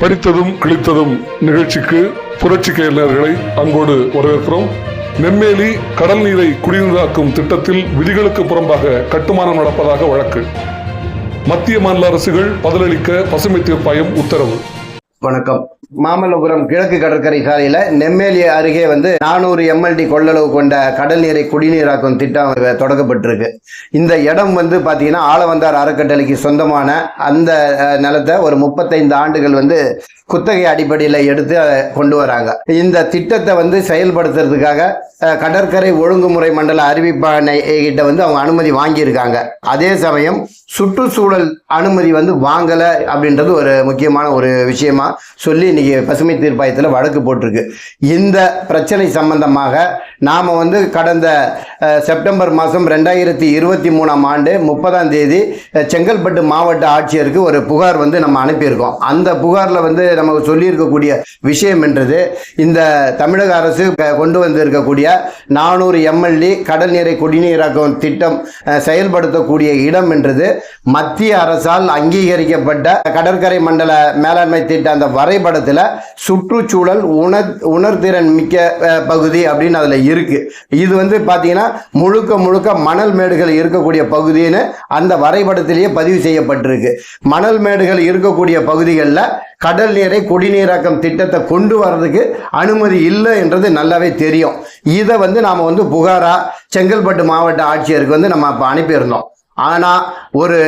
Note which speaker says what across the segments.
Speaker 1: படித்ததும் கிழித்ததும் நிகழ்ச்சிக்கு புரட்சி நேயர்களை அன்போடு வரவேற்கிறோம். நெம்மேலி கடல் நீரை குடிநீராக்கும் திட்டத்தில் விதிகளுக்கு புறம்பாக கட்டுமானம் நடப்பதாக வழக்கு. மத்திய மாநில அரசுகள் பதிலளிக்க பசுமை தீர்ப்பாயம் உத்தரவு.
Speaker 2: வணக்கம். மாமல்லபுரம் கிழக்கு கடற்கரை சாலையில நெம்மேலி அருகே வந்து நானூறு எம்எல்டி கொள்ளளவு கொண்ட கடல் நீரை குடிநீராக்கும் திட்டம் தொடங்கப்பட்டிருக்கு இந்த இடம் வந்து பாத்தீங்கன்னா ஆளவந்தார் அறக்கட்டளைக்கு சொந்தமான அந்த நிலத்தை ஒரு முப்பத்தைந்து ஆண்டுகள் வந்து குத்தகை அடிப்படையில் எடுத்து கொண்டு வராங்க. இந்த திட்டத்தை வந்து செயல்படுத்துறதுக்காக கடற்கரை ஒழுங்குமுறை மண்டல அறிவிப்பாணை கிட்ட வந்து அவங்க அனுமதி வாங்கியிருக்காங்க. அதே சமயம் சுற்றுச்சூழல் அனுமதி வந்து வாங்கலை அப்படின்றது ஒரு முக்கியமான ஒரு விஷயமா சொல்லி இன்னைக்கு பசுமை தீர்ப்பாயத்தில் வழக்கு போட்டிருக்கு. இந்த பிரச்சனை சம்பந்தமாக நாம் வந்து கடந்த செப்டம்பர் மாதம் ரெண்டாயிரத்தி இருபத்தி மூணாம் ஆண்டு முப்பதாம் தேதி செங்கல்பட்டு மாவட்ட ஆட்சியருக்கு ஒரு புகார் வந்து நம்ம அனுப்பியிருக்கோம். அந்த புகாரில் வந்து நமக்கு சொல்லியிருக்கக்கூடிய விஷயம் என்றது இந்த தமிழக அரசு கொண்டு வந்திருக்கக்கூடிய நானூறு எம்எல்ஏ கடல் நீரை குடிநீராக்கும் திட்டம் செயல்படுத்தக்கூடிய இடம் என்றது மத்திய அரசால் அங்கீகரிக்கப்பட்ட கடற்கரை மண்டல மேலாண்மை திட்ட அந்த வரைபடத்தில் சுற்றுச்சூழல் உணர் உணர்திறன் மிக்க பகுதி அப்படின்னு அதில் இருக்குது இது வந்து பார்த்தீங்கன்னா முழுக்க முழுக்க மணல் மேடுகள் இருக்கக்கூடிய பகுதின்னு அந்த வரைபடத்திலேயே பதிவு செய்யப்பட்டிருக்கு. மணல் மேடுகள் இருக்கக்கூடிய பகுதிகளில் கடல் நீரை குடிநீராக்கம் திட்டத்தை கொண்டு வர்றதுக்கு அனுமதி இல்லை என்றது நல்லாவே தெரியும். இதை வந்து நாம் வந்து புகாரா செங்கல்பட்டு மாவட்ட ஆட்சியருக்கு வந்து நம்ம இப்போ அனுப்பியிருந்தோம். ஆனால் ஒரு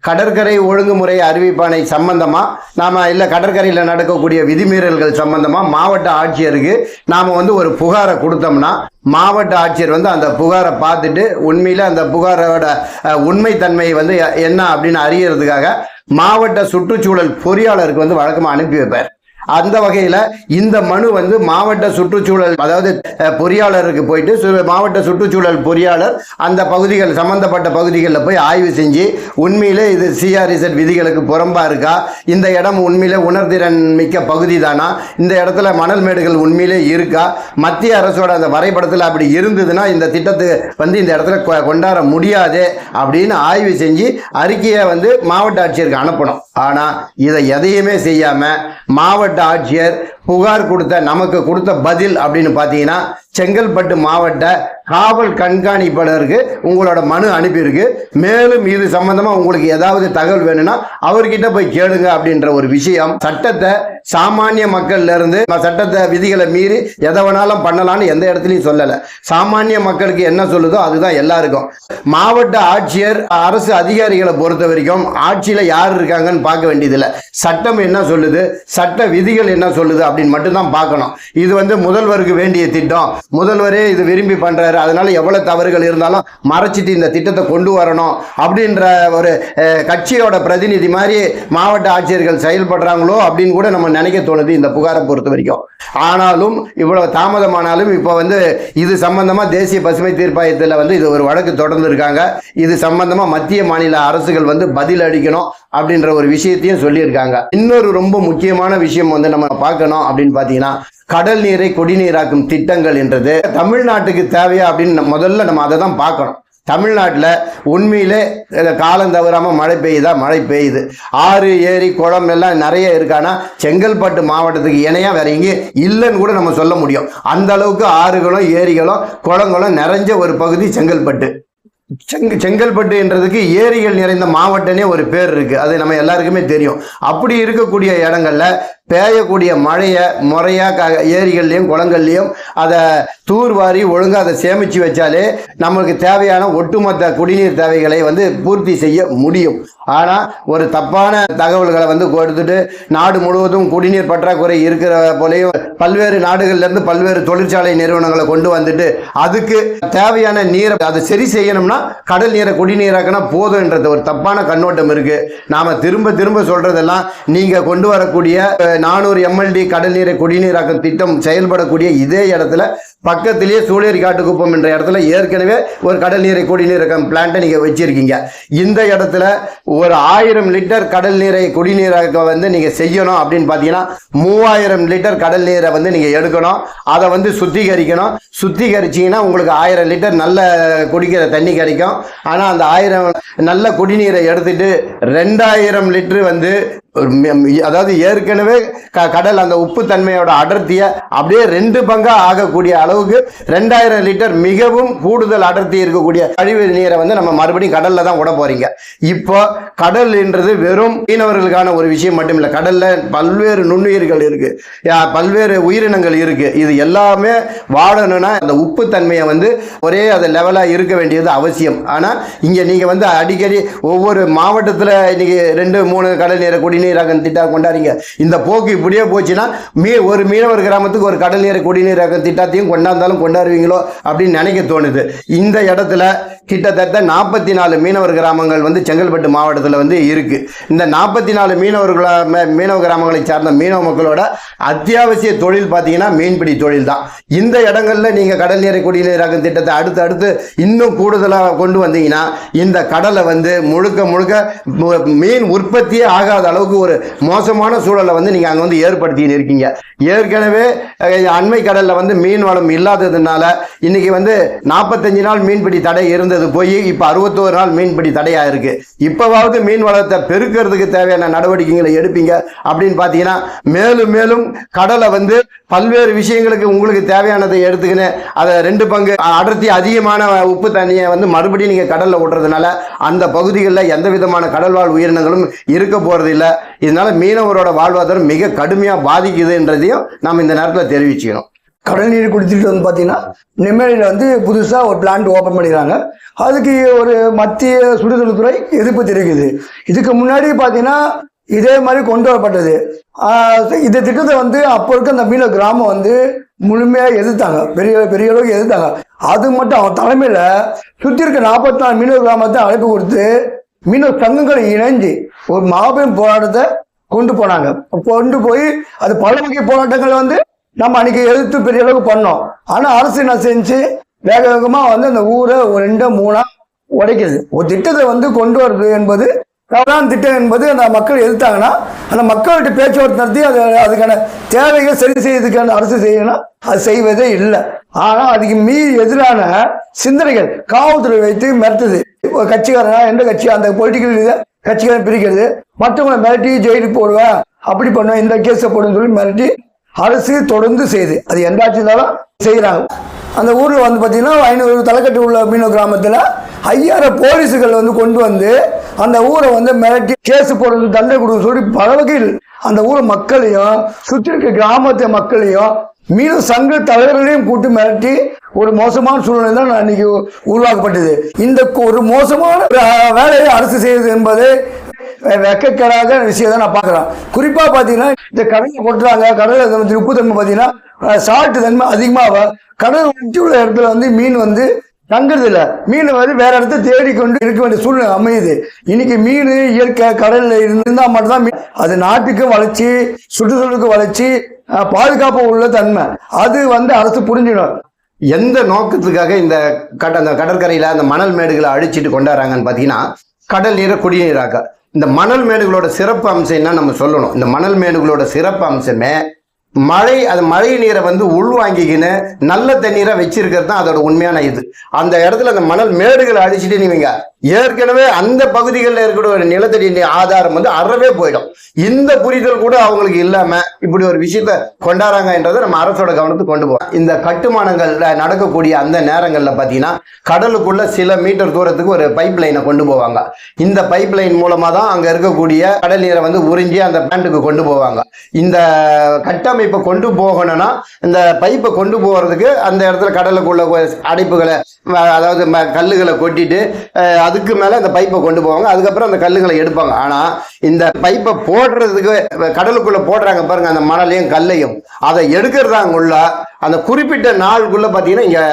Speaker 2: கடற்கரை ஒழுங்குமுறை அறிவிப்பானை சம்பந்தமாக நாம் இல்லை கடற்கரையில் நடக்கக்கூடிய விதிமீறல்கள் சம்பந்தமாக மாவட்ட ஆட்சியருக்கு நாம் வந்து ஒரு புகாரை கொடுத்தோம்னா மாவட்ட ஆட்சியர் வந்து அந்த புகாரை பார்த்துட்டு உண்மையில் அந்த புகாரோட உண்மைத்தன்மையை வந்து எ- என்ன அப்படின்னு அறியறதுக்காக மாவட்ட சுற்றுச்சூழல் பொறியாளருக்கு வந்து வழக்கமாக அனுப்பி வைப்பார். அந்த வகையில் இந்த மனு வந்து மாவட்ட சுற்றுச்சூழல் அதாவது பொறியாளருக்கு போயிட்டு சு- மாவட்ட சுற்றுச்சூழல் பொறியாளர் அந்த பகுதிகள் சம்பந்தப்பட்ட பகுதிகளில் போய் ஆய்வு செஞ்சு உண்மையிலே இது சிஆர்இசட் விதிகளுக்கு புறம்பாக இருக்கா? இந்த இடம் உண்மையிலே உணர்திறன் மிக்க பகுதி தானா? இந்த இடத்துல மணல் மேடுகள் உண்மையிலே இருக்கா? மத்திய அரசோட அந்த வரைபடத்தில் அப்படி இருந்ததுன்னா இந்த திட்டத்தை வந்து இந்த இடத்துல கொ- கொண்டாட முடியாது அப்படின்னு ஆய்வு செஞ்சு அறிக்கையை வந்து மாவட்ட ஆட்சியருக்கு அனுப்பணும். ஆனால் இதை எதையுமே செய்யாமல் மாவட்ட ஆட்சியர் புகார் கொடுத்த நமக்கு கொடுத்த பதில் அப்படின்னு பார்த்தீங்கன்னா செங்கல்பட்டு மாவட்ட காவல் கண்காணிப்பாளருக்கு உங்களோட மனு அனுப்பியிருக்கு. மேலும் இது சம்பந்தமா உங்களுக்கு ஏதாவது தகவல் வேணும்னா அவர்கிட்ட போய் கேளுங்க அப்படின்ற ஒரு விஷயம். சட்டத்தை சாமானிய மக்கள்ல இருந்து சட்டத்தை விதிகளை மீறி எதை வேணாலும் பண்ணலாம்னு எந்த இடத்துலையும் சொல்லலை. சாமானிய மக்களுக்கு என்ன சொல்லுதோ அதுதான் எல்லாருக்கும். மாவட்ட ஆட்சியர் அரசு அதிகாரிகளை பொறுத்த வரைக்கும் ஆட்சியில யார் இருக்காங்கன்னு பார்க்க வேண்டியதில்லை. சட்டம் என்ன சொல்லுது? சட்ட விதிகள் என்ன சொல்லுது? அப்படின்னு மட்டும்தான் பார்க்கணும். இது வந்து முதல்வருக்கு வேண்டிய திட்டம். முதல்வரே இது விரும்பி பண்ணுறாரு அதனால எவ்வளோ தவறுகள் இருந்தாலும் மறைச்சிட்டு இந்த திட்டத்தை கொண்டு வரணும் அப்படின்ற ஒரு கட்சியோட பிரதிநிதி மாதிரி மாவட்ட ஆட்சியர்கள் செயல்படுறாங்களோ அப்படின்னு கூட நம்ம நினைக்க தோணுது இந்த புகாரை பொறுத்த வரைக்கும். ஆனாலும் இவ்வளோ தாமதமானாலும் இப்போ வந்து இது சம்பந்தமாக தேசிய பசுமை தீர்ப்பாயத்தில் வந்து இது ஒரு வழக்கு தொடர்ந்து இருக்காங்க இது சம்பந்தமாக மத்திய மாநில அரசுகள் வந்து பதில் அளிக்கணும் அப்படின்ற ஒரு விஷயத்தையும் சொல்லியிருக்காங்க. இன்னொரு ரொம்ப முக்கியமான விஷயம் வந்து நம்ம பார்க்கணும். அப்படின்னு பார்த்தீங்கன்னா கடல் நீரை குடிநீராக்கும் திட்டங்கள் என்றது தமிழ்நாட்டுக்கு தேவையா அப்படின்னு முதல்ல நம்ம அதை தான் பார்க்கணும். தமிழ்நாட்டில் உண்மையிலே காலம் தவறாமல் மழை பெய்யுதா? மழை பெய்யுது. ஆறு ஏரி குளம் எல்லாம் நிறைய இருக்கானா? செங்கல்பட்டு மாவட்டத்துக்கு இணையாக வேற எங்கேயும் இல்லைன்னு கூட நம்ம சொல்ல முடியும். அந்த அளவுக்கு ஆறுகளும் ஏரிகளும் குளங்களும் நிறைஞ்ச ஒரு பகுதி செங்கல்பட்டு. செங்க செங்கல்பட்டு என்றதுக்கு ஏரிகள் நிறைந்த மாவட்டனே ஒரு பேர் இருக்கு. அது நம்ம எல்லாருக்குமே தெரியும். அப்படி இருக்கக்கூடிய இடங்கள்ல பெய்யக்கூடிய மழையை முறையாக க ஏரிகள்லையும் குளங்கள்லையும் அதை தூர்வாரி ஒழுங்காக அதை சேமிச்சு வச்சாலே நம்மளுக்கு தேவையான ஒட்டுமொத்த குடிநீர் தேவைகளை வந்து பூர்த்தி செய்ய முடியும். ஆனால் ஒரு தப்பான தகவல்களை வந்து கொடுத்துட்டு நாடு முழுவதும் குடிநீர் பற்றாக்குறை இருக்கிற போலேயும் பல்வேறு நாடுகள்லேருந்து பல்வேறு தொழிற்சாலை நிறுவனங்களை கொண்டு வந்துட்டு அதுக்கு தேவையான நீரை அதை சரி செய்யணும்னா கடல் நீரை குடிநீராக்கினா போதும்ன்றது ஒரு தப்பான கண்ணோட்டம் இருக்குது நாம் திரும்ப திரும்ப சொல்கிறதெல்லாம் நீங்கள் கொண்டு வரக்கூடிய நானூறு எம்எல்டி கடல் நீரை குடிநீராக்கும் திட்டம் செயல்படக்கூடிய இதே இடத்துல பக்கத்திலேயே சூளேரி காட்டுக்குப்பம் என்ற இடத்துல ஏற்கனவே ஒரு கடல் நீரை குடிநீரகம் பிளான்ட்டை நீங்கள் வச்சுருக்கீங்க. இந்த இடத்துல ஒரு ஆயிரம் லிட்டர் கடல் நீரை குடிநீராக வந்து நீங்கள் செய்யணும் அப்படின்னு பார்த்தீங்கன்னா மூவாயிரம் லிட்டர் கடல் நீரை வந்து நீங்கள் எடுக்கணும். அதை வந்து சுத்திகரிக்கணும். சுத்திகரிச்சிங்கன்னா உங்களுக்கு ஆயிரம் லிட்டர் நல்ல குடிக்கிற தண்ணி கிடைக்கும். ஆனால் அந்த ஆயிரம் நல்ல குடிநீரை எடுத்துட்டு ரெண்டாயிரம் லிட்டரு வந்து அதாவது ஏற்கனவே க- கடல் அந்த உப்பு தன்மையோட அடர்த்தியை அப்படியே ரெண்டு பங்காக ஆகக்கூடிய அளவுக்கு ரெண்டாயிரம் லிட்டர் மிகவும் கூடுதல் அடர்த்தி இருக்கக்கூடிய கழிவு நீரை வந்து நம்ம மறுபடியும் கடலில் தான் விட போகிறீங்க இப்போ கடல்ன்றது வெறும் மீனவர்களுக்கான ஒரு விஷயம் மட்டும் இல்லை கடலில் பல்வேறு நுண்ணுயிர்கள் இருக்குது பல்வேறு உயிரினங்கள் இருக்குது இது எல்லாமே வாழணும்னா அந்த உப்பு தன்மையை வந்து ஒரே அது லெவலாக இருக்க வேண்டியது அவசியம். ஆனால் இங்கே நீங்கள் வந்து அடிக்கடி ஒவ்வொரு மாவட்டத்தில் இன்னைக்கு ரெண்டு மூணு கடல் நீரை குடிநீராக திட்டா கொண்டாடுறீங்க இந்த போக்கு இப்படியே போச்சுன்னா மீ ஒரு மீனவர் கிராமத்துக்கு ஒரு கடல் நீரை குடிநீராக திட்டத்தையும் கொண்டாந்தாலும் கொண்டாடுவீங்களோ அப்படின்னு நினைக்க தோணுது. இந்த இடத்துல கிட்டத்தட்ட நாற்பத்தி நாலு மீனவர் கிராமங்கள் வந்து செங்கல்பட்டு மாவட்டத்தில் வந்து இருக்கு. இந்த நாற்பத்தி நாலு மீனவர்கள மீனவ கிராமங்களை சார்ந்த மீனவ மக்களோட அத்தியாவசிய தொழில் பார்த்தீங்கன்னா மீன்பிடி தொழில் தான் இந்த இடங்களில் நீங்கள் கடல் நீரை குடிநீராக திட்டத்தை அடுத்து அடுத்து இன்னும் கூடுதலாக கொண்டு வந்தீங்கன்னா இந்த கடலை வந்து முழுக்க முழுக்க மீன் உற்பத்தியே ஆகாத அளவுக்கு ஒரு மோசமான சூழலை வந்து நீங்க அங்கே வந்து ஏற்படுத்தின்னு இருக்கீங்க. ஏற்கனவே அண்மை கடலில் வந்து மீன் வளம் இல்லாததுனால இன்னைக்கு வந்து நாற்பத்தஞ்சு நாள் மீன்பிடி தடை இருந்தது போய் இப்போ அறுபத்தோரு நாள் மீன்பிடி தடையாக இருக்கு இப்போவாவது மீன் வளத்தை பெருக்கிறதுக்கு தேவையான நடவடிக்கைகளை எடுப்பீங்க அப்படின்னு பார்த்தீங்கன்னா மேலும் மேலும் கடலை வந்து பல்வேறு விஷயங்களுக்கு உங்களுக்கு தேவையானதை எடுத்துக்கின்னு அதை ரெண்டு பங்கு அடர்த்தி அதிகமான உப்பு தண்ணியை வந்து மறுபடியும் நீங்கள் கடலில் விடுறதுனால அந்த பகுதிகளில் எந்த விதமான கடல்வாழ் உயிரினங்களும் இருக்க போறது இதனால மீனவரோட வாழ்வாதாரம் மிக கடுமையா பாதிக்குதுன்றதையும் நாம் இந்த நேரத்தில் தெரிவிச்சுக்கணும்.
Speaker 3: கடல் நீர் குடிச்சிட்டு வந்து பார்த்தீங்கன்னா நெம்மேலியில் வந்து புதுசாக ஒரு பிளான்ட் ஓப்பன் பண்ணிக்கிறாங்க. அதுக்கு ஒரு மத்திய சுடுதொழில்துறை எதிர்ப்பு தெரிவிக்குது. இதுக்கு முன்னாடி பார்த்தீங்கன்னா இதே மாதிரி கொண்டு வரப்பட்டது. இந்த திட்டத்தை வந்து அப்போ இருக்க அந்த மீன கிராமம் வந்து முழுமையாக எதிர்த்தாங்க. பெரிய பெரிய அளவுக்கு எதிர்த்தாங்க. அது மட்டும் அவன் தலைமையில் சுற்றி இருக்க நாற்பத்தி நாலு மீனவ கிராமத்தை அழைப்பு கொடுத்து மீனவ சங்கங்களை இணைஞ்சு ஒரு மாபெரும் போராட்டத்தை கொண்டு போனாங்க. கொண்டு போய் அது பல வகை போராட்டங்களை வந்து நம்ம அன்னைக்கு எழுத்து பெரிய அளவுக்கு பண்ணோம். ஆனா அரசு என்ன செஞ்சு? வேக வேகமா வந்து அந்த ஊரை ஒரு ரெண்டு மூணா உடைக்குது. ஒரு திட்டத்தை வந்து கொண்டு வருது என்பது தவறான திட்டம் என்பது அந்த மக்கள் எதிர்த்தாங்கன்னா அந்த மக்கள்கிட்ட பேச்சுவார்த்தை நடத்தி அது அதுக்கான தேவைகள் சரி செய்யறதுக்கான அரசு செய்யணும் அது செய்வதே இல்லை. ஆனால் அதுக்கு மீறி எதிரான சிந்தனைகள் காவல்துறை வைத்து மிரட்டுது. ஒரு கட்சிக்காரனா எந்த கட்சி அந்த பொலிட்டிக்கல் இதை கட்சிக்காரன் பிரிக்கிறது. மற்றவங்களை மிரட்டி ஜெயிலுக்கு போடுவேன் அப்படி பண்ணுவேன் இந்த கேஸை போடுன்னு சொல்லி மிரட்டி அரசு தொடர்ந்து செய்யுது. அது எந்த ஆட்சி இருந்தாலும் செய்கிறாங்க அந்த ஊரில் வந்து பார்த்தீங்கன்னா ஐநூறு தலைக்கட்டு உள்ள மீனவ கிராமத்தில் ஐயாயிரம் போலீஸுகள் வந்து கொண்டு வந்து அந்த ஊரை வந்து மிரட்டி கேஸ் போடுறது தண்டனை கொடுக்க சொல்லி பல வகையில் அந்த ஊர் மக்களையும் சுற்றி இருக்க கிராமத்து மக்களையும் மீனவ சங்க தலைவர்களையும் கூட்டு மிரட்டி ஒரு மோசமான சூழ்நிலை தான் நான் உருவாக்கப்பட்டது. இந்த ஒரு மோசமான வேலையை அரசு செய்யுது என்பது வெக்கக்கேடாத விஷயம் தான் நான் பார்க்குறேன். குறிப்பாக பார்த்தீங்கன்னா இந்த கடலை கொட்டுறாங்க கடலில் உப்பு தன்மை பார்த்தீங்கன்னா சால்ட்டு தன்மை அதிகமாக கடல் உள்ள இடத்துல வந்து மீன் வந்து தங்குறது இல்ல மீன் வந்து வேற இடத்த தேடி கொண்டு இருக்க வேண்டிய சூழ்நிலை அமையுது. இன்னைக்கு மீன் இயற்கை கடல்ல இருந்தா மட்டும்தான் மீன். அது நாட்டுக்கும் வளர்ச்சி சுற்றுச்சூழலுக்கு வளர்ச்சி பாதுகாப்பு உள்ள தன்மை. அது வந்து அரசு புரிஞ்சிடும்
Speaker 2: எந்த நோக்கத்துக்காக இந்த கட அந்த கடற்கரையில அந்த மணல் மேடுகளை அழிச்சிட்டு கொண்டாடுறாங்கன்னு பார்த்தீங்கன்னா கடல் நீரை குடிநீராக்க. இந்த மணல் மேடுகளோட சிறப்பு அம்சம் என்ன நம்ம சொல்லணும். இந்த மணல் மேடுகளோட சிறப்பு அம்சமே மழை அது மழை நீரை வந்து உள்வாங்கிக்கின்னு நல்ல தண்ணீரை வச்சிருக்கிறது தான் அதோட உண்மையான இது. அந்த இடத்துல அந்த மணல் மேடுகளை அடிச்சுட்டு நீங்க ஏற்கனவே அந்த பகுதிகளில் இருக்கக்கூடிய ஒரு நிலத்தடி நீர் ஆதாரம் வந்து அறவே போயிடும். இந்த புரிதல் கூட அவங்களுக்கு இல்லாம இப்படி ஒரு விஷயத்த கொண்டாடுறாங்க என்றதை நம்ம அரசோட கவனத்துக்கு கொண்டு போவோம் இந்த கட்டுமானங்கள்ல நடக்கக்கூடிய அந்த நேரங்கள்ல பாத்தீங்கன்னா கடலுக்குள்ள சில மீட்டர் தூரத்துக்கு ஒரு பைப் லைனை கொண்டு போவாங்க. இந்த பைப் லைன் மூலமா தான் அங்க இருக்கக்கூடிய கடல் நீரை வந்து உறிஞ்சி அந்த பிளான்ட்டுக்கு கொண்டு போவாங்க. இந்த கட்டமைப்பை கொண்டு போகணும்னா இந்த பைப்பை கொண்டு போகிறதுக்கு அந்த இடத்துல கடலுக்குள்ள அடைப்புகளை அதாவது ம- கல்லுகளை கொட்டிட்டு அதுக்கு மேலே இந்த பைப்பை கொண்டு போவாங்க. அதுக்கப்புறம் அந்த கல்லுங்களை எடுப்பாங்க. ஆனால் இந்த பைப்பை போடுறதுக்கு கடலுக்குள்ள போடுறாங்க பாருங்க அந்த மணலையும் கல்லையும். அதை எடுக்கிறதாங்குள்ள அந்த குறிப்பிட்ட நாளுக்குள்ள பார்த்தீங்கன்னா இங்கே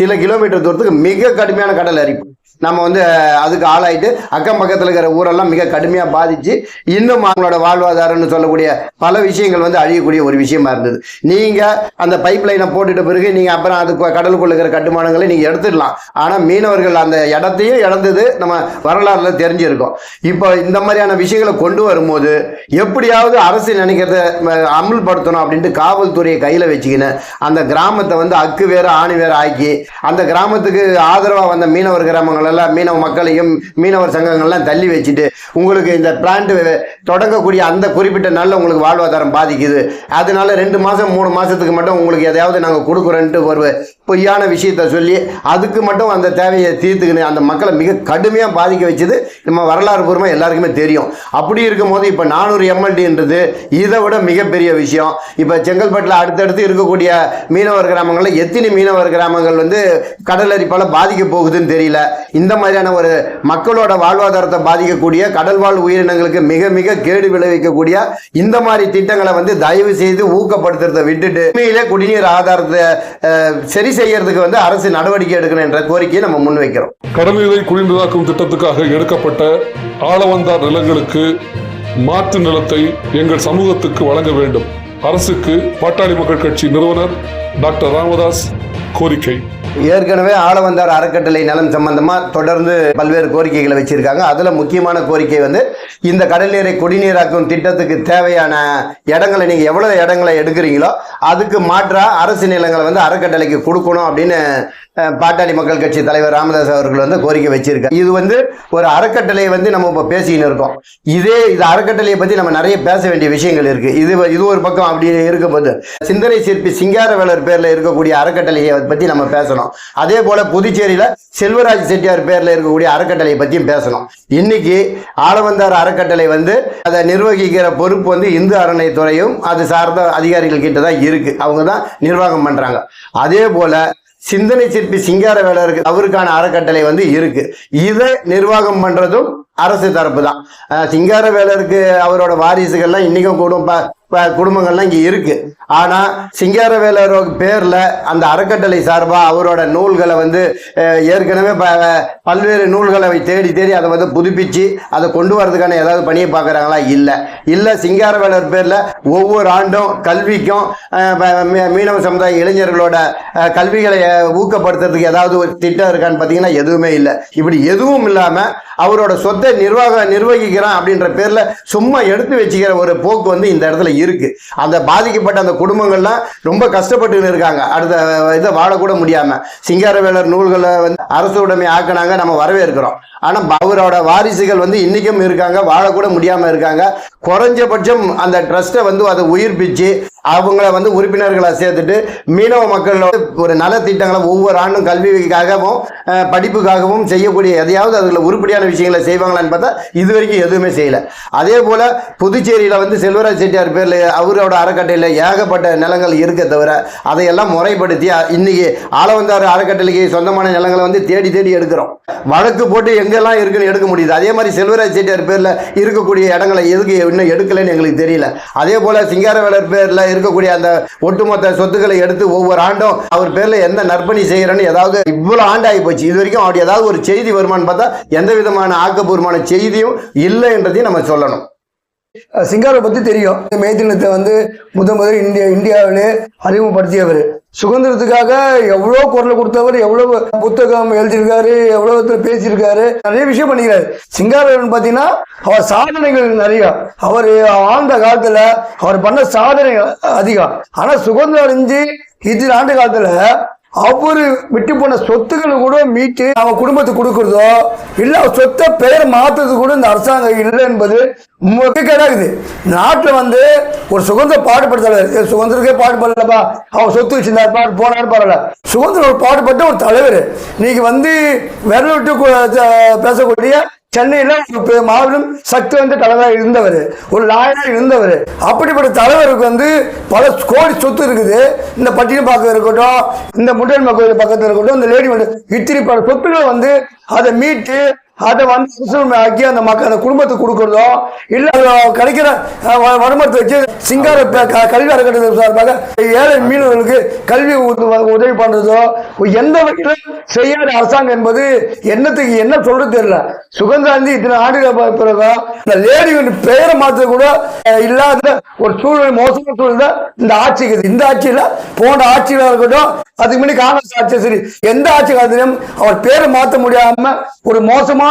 Speaker 2: சில கிலோமீட்டர் தூரத்துக்கு மிக கடுமையான கடல் அரிப்பு. நம்ம வந்து அதுக்கு ஆளாயிட்டு அக்கம் பக்கத்தில் இருக்கிற ஊரெல்லாம் மிக கடுமையாக பாதிச்சு இன்னும் அவங்களோட வாழ்வாதாரம்னு சொல்லக்கூடிய பல விஷயங்கள் வந்து அழியக்கூடிய ஒரு விஷயமா இருந்தது. நீங்கள் அந்த பைப் லைனை போட்டுட்ட பிறகு நீங்கள் அப்புறம் அது கடலுக்குள்ள இருக்கிற கட்டுமானங்களை நீங்கள் எடுத்துடலாம். ஆனால் மீனவர்கள் அந்த இடத்தையும் இழந்தது நம்ம வரலாறுல தெரிஞ்சிருக்கோம். இப்போ இந்த மாதிரியான விஷயங்களை கொண்டு வரும்போது எப்படியாவது அரசு நினைக்கிறத ம- அமுல்படுத்தணும் அப்படின்ட்டு காவல்துறையை கையில் வச்சுக்கின்னு அந்த கிராமத்தை வந்து அக்கு வேற ஆணி வேற ஆக்கி அந்த கிராமத்துக்கு ஆதரவாக வந்த மீனவர் கிராமங்கள் எல்லாம் மீனவ மக்களையும் மீனவர் சங்கங்கள்லாம் தள்ளி வச்சுட்டு உங்களுக்கு இந்த பிளான்ட் தொடங்கக்கூடிய அந்த குறிப்பிட்ட நாளில் உங்களுக்கு வாழ்வாதாரம் பாதிக்குது. அதனால ரெண்டு மாதம் மூணு மாதத்துக்கு மட்டும் உங்களுக்கு எதையாவது நாங்கள் கொடுக்குறோன்ட்டு ஒரு பொய்யான விஷயத்த சொல்லி அதுக்கு மட்டும் அந்த தேவையை தீர்த்துக்கின்னு அந்த மக்களை மிக கடுமையாக பாதிக்க வச்சது நம்ம வரலாறு பூர்வமாக எல்லாருக்குமே தெரியும். அப்படி இருக்கும்போது இப்போ நானூறு எம்எல்டின்றது இதை விட மிகப்பெரிய விஷயம். இப்போ செங்கல்பட்டில் அடுத்தடுத்து இருக்கக்கூடிய மீனவர் கிராமங்களில் எத்தனை மீனவர் கிராமங்கள் வந்து கடல் அரிப்பால் பாதிக்க போகுதுன்னு தெரியல. இந்த மாதிரியான ஒரு மக்களோட வாழ்வாதாரத்தை பாதிக்கக்கூடிய கடல்வாழ் உயிரினங்களுக்கு மிக மிக கேடு விளைவிக்கக்கூடிய இந்த மாதிரி திட்டங்களை வந்து தயவு செய்து ஊக்கப்படுத்துறதை விட்டுட்டு உண்மையிலே குடிநீர் ஆதாரத்தை சரி சரி செய்யறதுக்கு வந்து அரசு நடவடிக்கை எடுக்கணும் என்ற கோரிக்கையை நம்ம முன்வைக்கிறோம்.
Speaker 1: கடல்நீரை குளிர்ந்ததாக்கும் திட்டத்துக்காக எடுக்கப்பட்ட ஆளவந்தார் நிலங்களுக்கு மாற்று நிலத்தை எங்கள் சமூகத்துக்கு வழங்க வேண்டும். அரசுக்கு பாட்டாளி மக்கள் கட்சி நிறுவனர் டாக்டர் ராமதாஸ் கோரிக்கை.
Speaker 2: ஏற்கனவே ஆளவந்தார் அறக்கட்டளை நலம் சம்பந்தமா தொடர்ந்து பல்வேறு கோரிக்கைகளை வச்சிருக்காங்க. அதுல முக்கியமான கோரிக்கை வந்து இந்த கடல் நீரை குடிநீராக்கும் திட்டத்துக்கு தேவையான இடங்களை நீங்க எவ்வளவு இடங்களை எடுக்கிறீங்களோ அதுக்கு மாற்றா அரசு நிலங்களை வந்து அறக்கட்டளைக்கு கொடுக்கணும் அப்படின்னு பாட்டாளி மக்கள் கட்சி தலைவர் ராமதாஸ் அவர்கள் வந்து கோரிக்கை வச்சிருக்காங்க இது வந்து ஒரு அறக்கட்டளையை வந்து நம்ம இப்போ பேசிக்கின்னு இருக்கோம். இதே இது அறக்கட்டளையை பத்தி நம்ம நிறைய பேச வேண்டிய விஷயங்கள் இருக்கு. இது இது ஒரு பக்கம் அப்படி இருக்கும்போது சிந்தனை சிற்பி சிங்காரவேலர் பேர்ல இருக்கக்கூடிய அறக்கட்டளையை பத்தி நம்ம பேசணும். அதே போல புதுச்சேரியில செல்வராஜ் செட்டியார் பேர்ல இருக்கக்கூடிய அறக்கட்டளையை பத்தியும் பேசணும். இன்னைக்கு ஆளவந்தார் அறக்கட்டளை வந்து அதை நிர்வகிக்கிற பொறுப்பு வந்து இந்து அறநிலைத்துறையும் அது சார்ந்த அதிகாரிகள் கிட்ட தான் இருக்கு. அவங்க தான் நிர்வாகம் பண்றாங்க. அதே போல சிந்தனை சிற்பி சிங்காரவேலருக்கு அவருக்கான அறக்கட்டளை வந்து இருக்கு. இதை நிர்வாகம் பண்றதும் அரசு தரப்பு தான் சிங்கார சிங்காரவேலருக்கு அவரோட வாரிசுகள்லாம் இன்னைக்கும் குடும்ப ப- குடும்பங்கள்லாம் இங்கே இருக்கு. சிங்கார சிங்காரவேலர் பேரில் அந்த அறக்கட்டளை சார்பாக அவரோட நூல்களை வந்து ஏற்கனவே ப- பல்வேறு நூல்களை தேடி தேடி அதை வந்து புதுப்பிச்சு அதை கொண்டு வரதுக்கான ஏதாவது பணியை பார்க்குறாங்களா? இல்லை. இல்லை சிங்கார வேலர் பேரில் ஒவ்வொரு ஆண்டும் கல்விக்கும் மீ- மீனவ சமுதாய இளைஞர்களோட கல்விகளை ஊக்கப்படுத்துறதுக்கு ஏதாவது ஒரு திட்டம் இருக்கான்னு பார்த்தீங்கன்னா எதுவுமே இல்லை. இப்படி எதுவும் இல்லாமல் அவரோட சொத்து நிர்வாக நிர்வகிக்கிறான் அப்படின்ற பேர்ல சும்மா எடுத்து வச்சுக்கிற ஒரு போக்கு வந்து இந்த இடத்துல இருக்கு. அந்த பாதிக்கப்பட்ட அந்த குடும்பங்கள்லாம் ரொம்ப கஷ்டப்பட்டு இருக்காங்க. அடுத்த இதை வாழக்கூட முடியாம. சிங்காரவேலர் நூல்களை வந்து அரசு உடைமை ஆக்குனாங்க நம்ம வரவேற்கிறோம். ஆனா அவரோட வாரிசுகள் வந்து இன்னைக்கும் இருக்காங்க வாழக்கூட முடியாமல் இருக்காங்க. குறைஞ்சபட்சம் அந்த ட்ரஸ்ட்டை வந்து அதை உயிர்ப்பிச்சு அவங்கள வந்து உறுப்பினர்களை சேர்த்துட்டு மீனவ மக்களோட ஒரு நலத்திட்டங்களை ஒவ்வொரு ஆண்டும் கல்விக்காகவும் படிப்புக்காகவும் செய்யக்கூடிய எதையாவது அதில் உருப்படியான விஷயங்களை செய்வாங்க. செய்வாங்களான்னு பார்த்தா இது வரைக்கும் எதுவுமே செய்யலை. அதே போல் புதுச்சேரியில் வந்து செல்வராஜ் செட்டியார் பேரில் அவரோட அறக்கட்டளையில் ஏகப்பட்ட நிலங்கள் இருக்க தவிர அதையெல்லாம் முறைப்படுத்தி இன்றைக்கி ஆளவந்தார் அறக்கட்டளைக்கு சொந்தமான நிலங்களை வந்து தேடி தேடி எடுக்கிறோம். வழக்கு போட்டு எங்கெல்லாம் இருக்குன்னு எடுக்க முடியுது. அதே மாதிரி செல்வராஜ் செட்டியார் பேரில் இருக்கக்கூடிய இடங்களை எதுக்கு இன்னும் எடுக்கலைன்னு எங்களுக்கு தெரியல. அதே போல சிங்காரவேலர் பேரில் இருக்கக்கூடிய அந்த ஒட்டுமொத்த சொத்துக்களை எடுத்து ஒவ்வொரு ஆண்டும் அவர் பேர்ல எந்த நற்பணி செய்யறேன்னு ஏதாவது இவ்வளவு ஆண்டு ஆகி போச்சு. இது வரைக்கும் அவர் ஏதாவது ஒரு செய்தி வருமானு பார்த்தா எந்த விதமான ஆக்கப்பூர்வமான செய்தியும் இல்லை என்றதையும் நம்ம சொல்லணும்.
Speaker 3: சிங்காரை பத்தி தெரியும். இந்த வந்து முத முதல் இந்தியா இந்தியாவிலே அறிமுகப்படுத்தியவர். சுதந்திரத்துக்காக எவ்வளோ குரல் கொடுத்தவர் எவ்வளவு புத்தகம் எழுதியிருக்காரு எவ்வளோ பேசியிருக்காரு நிறைய விஷயம் பண்ணிக்கிறாரு. சிங்காரவன் பார்த்தீங்கன்னா அவர் சாதனைகள் நிறைய. அவர் ஆழ்ந்த காலத்துல அவர் பண்ண சாதனைகள் அதிகம். ஆனா சுதந்திரம் அடைஞ்சு இத்தனை ஆண்டு காலத்துல அவரு விட்டு போன சொத்துக்களை கூட மீட்டு அவன் குடும்பத்துக்கு கொடுக்கறதோ இல்ல சொத்தை பெயர் மாத்துறது கூட இந்த அரசாங்கம் இல்லை என்பது கிடையாது. நாட்டுல வந்து ஒரு சுதந்திர பாடுபடுத்தல. சுதந்திரக்கே பாடுபடலப்பா. அவன் சொத்து வச்சிருந்தார் பாடு போனாரு பரவாயில்ல. சுதந்திரம் ஒரு பாடுபட்ட ஒரு தலைவர். இன்னைக்கு வந்து விரல் விட்டு பேசக்கூடிய சென்னையில ஒரு மாபெரும் சக்தி வந்து தலைவராக இருந்தவர் ஒரு லாயராக இருந்தவர். அப்படிப்பட்ட தலைவருக்கு வந்து பல கோடி சொத்து இருக்குது. இந்த பட்டினம் பக்கம் இருக்கட்டும் இந்த முட்டன் கோயில் பக்கத்தில் இருக்கட்டும் இந்த லேடி வந்து இத்திரி பல சொத்துக்களை வந்து அதை மீட்டு அதை வந்து அரசுரிமை ஆக்கி அந்த மக்கள் அந்த குடும்பத்துக்கு கொடுக்கறதோ இல்ல கிடைக்கிற வருமானத்தை வச்சு சிங்கார கல்வி அறக்கட்டளை சார்பாக ஏழை மீனவர்களுக்கு கல்வி உதவி பண்றதோ எந்த வகையிலும் செய்யாத அரசாங்கம் என்பது என்னத்துக்கு என்ன சொல்றது தெரியல. சுகந்தாந்தி இத்தனை ஆண்டுகள் பிறகு இந்த லேடி பெயரை மாற்ற கூட இல்லாத ஒரு சூழ்நிலை மோசமான சூழ்நிலை இந்த ஆட்சிக்கு இந்த ஆட்சியில போன்ற ஆட்சியில இருக்கட்டும் அதுக்கு முன்னாடி காங்கிரஸ் ஆட்சி சரி எந்த ஆட்சி காலத்திலும் அவர் பேரை மாற்ற முடியாம ஒரு மோசமான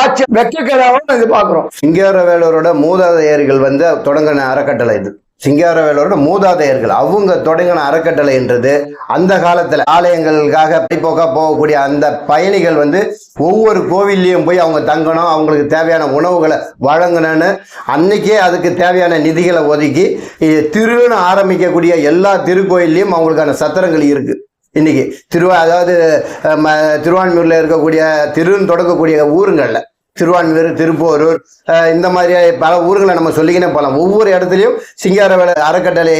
Speaker 3: ஆட்சி வெக்கக்கேடாகவும் இது பாக்குறோம்
Speaker 2: சிங்காரவேலரோட மூதாதையர்கள் வந்து தொடங்கின அறக்கட்டளை இது. சிங்காரவேலரோட மூதாதையர்கள் அவங்க தொடங்கின அறக்கட்டளைன்றது அந்த காலத்துல ஆலயங்களுக்காக பைப்போக்கா போகக்கூடிய அந்த பயணிகள் வந்து ஒவ்வொரு கோவில்லையும் போய் அவங்க தங்கணும் அவங்களுக்கு தேவையான உணவுகளை வழங்கணும்னு அன்னைக்கே அதுக்கு தேவையான நிதிகளை ஒதுக்கி திருன்னு ஆரம்பிக்கக்கூடிய எல்லா திருக்கோயில்லையும் அவங்களுக்கான சத்திரங்கள் இருக்கு. இன்னைக்கு திருவா அதாவது ம- திருவான்மியூர்ல இருக்கக்கூடிய திருன்னு தொடக்கக்கூடிய ஊருங்கள்ல திருவான்மியூர் திருப்போரூர் இந்த மாதிரி பல ஊர்களை நம்ம சொல்லிக்கினே போகலாம் ஒவ்வொரு இடத்துலையும் சிங்காரவேல அறக்கட்டளை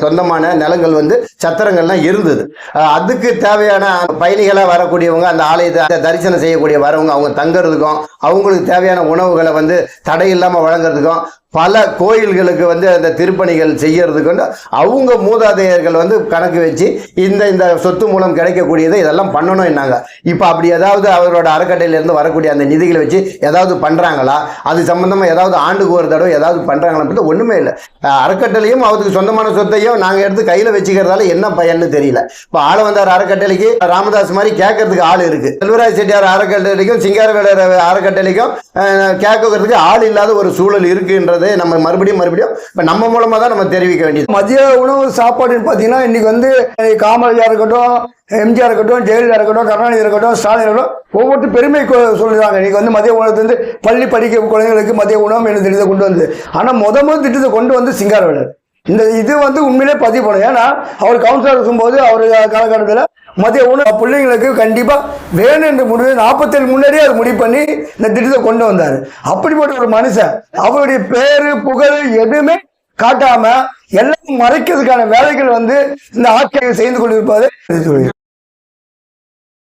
Speaker 2: சொந்தமான நிலங்கள் வந்து சத்திரங்கள்லாம் இருந்தது. அதுக்கு தேவையான பயணிகளாக வரக்கூடியவங்க அந்த ஆலயத்தை தரிசனம் செய்யக்கூடிய வரவங்க அவங்க தங்குறதுக்கும் அவங்களுக்கு தேவையான உணவுகளை வந்து தடை இல்லாமல் வழங்குறதுக்கும் பல கோயில்களுக்கு வந்து அந்த திருப்பணிகள் செய்யறதுக்கு வந்து அவங்க மூதாதையர்கள் வந்து கணக்கு வச்சு இந்த இந்த சொத்து மூலம் கிடைக்கக்கூடியதை இதெல்லாம் பண்ணணும் என்னாங்க. இப்போ அப்படி ஏதாவது அவரோட அறக்கட்டையிலேருந்து வரக்கூடிய அந்த நிதிகளை வச்சு ஏதாவது பண்ணுறாங்களா அது சம்மந்தமாக ஏதாவது ஆண்டுக்கு ஒரு தடவை ஏதாவது பண்ணுறாங்களா ஒன்றுமே இல்லை. அறக்கட்டளையும் அவருக்கு சொந்தமான சொத்தையும் நாங்கள் எடுத்து கையில் வச்சுக்கிறதால என்ன பயன்னு தெரியல. இப்போ ஆள வந்தார் அறக்கட்டளைக்கு ராமதாஸ் மாதிரி கேட்கறதுக்கு ஆள் இருக்குது செல்வராஜ் செட்டியார் அறக்கட்டளைக்கும் சிங்காரவேலர் அறக்கட்டளைக்கும் கேட்கறதுக்கு ஆள் இல்லாத ஒரு சூழல் இருக்குன்றது நம்ம மறுபடியும் மறுபடியும் இப்போ நம்ம மூலமா தான் நம்ம தெரிவிக்க வேண்டியது.
Speaker 3: மதிய உணவு சாப்பாடுன்னு பார்த்தீங்கன்னா இன்னைக்கு வந்து காமராஜா இருக்கட்டும் எம்ஜிஆர் இருக்கட்டும் ஜெயலலிதா இருக்கட்டும் கருணாநிதி இருக்கட்டும் ஸ்டாலின் இருக்கட்டும் ஒவ்வொரு பெருமை கொ- சொல்லுறாங்க இன்னைக்கு வந்து மதிய உணவு வந்து பள்ளி படிக்க குழந்தைங்களுக்கு மதிய உணவு என்ன திட்டத்தை கொண்டு வந்து ஆனால் முத முதல் திட்டத்தை கொண்டு வந்து சிங்காரவேலர். இந்த இது வந்து உண்மையிலே பதிவு பண்ணும் ஏன்னா அவர் கவுன்சிலர் இருக்கும்போது அவர் காலகட்டத்தில் மதிய உணவு பிள்ளைங்களுக்கு கண்டிப்பாக வேணும் என்று முடிவு நாற்பத்தேழு முன்னாடியே அது முடிவு பண்ணி இந்த திட்டத்தை கொண்டு வந்தார். அப்படிப்பட்ட ஒரு மனுஷன் அவருடைய பேரு புகழ் எதுவுமே காட்டாம எல்லாம் மறைக்கிறதுக்கான வேலைகள் வந்து இந்த ஆட்சியை செய்து கொண்டிருப்பதை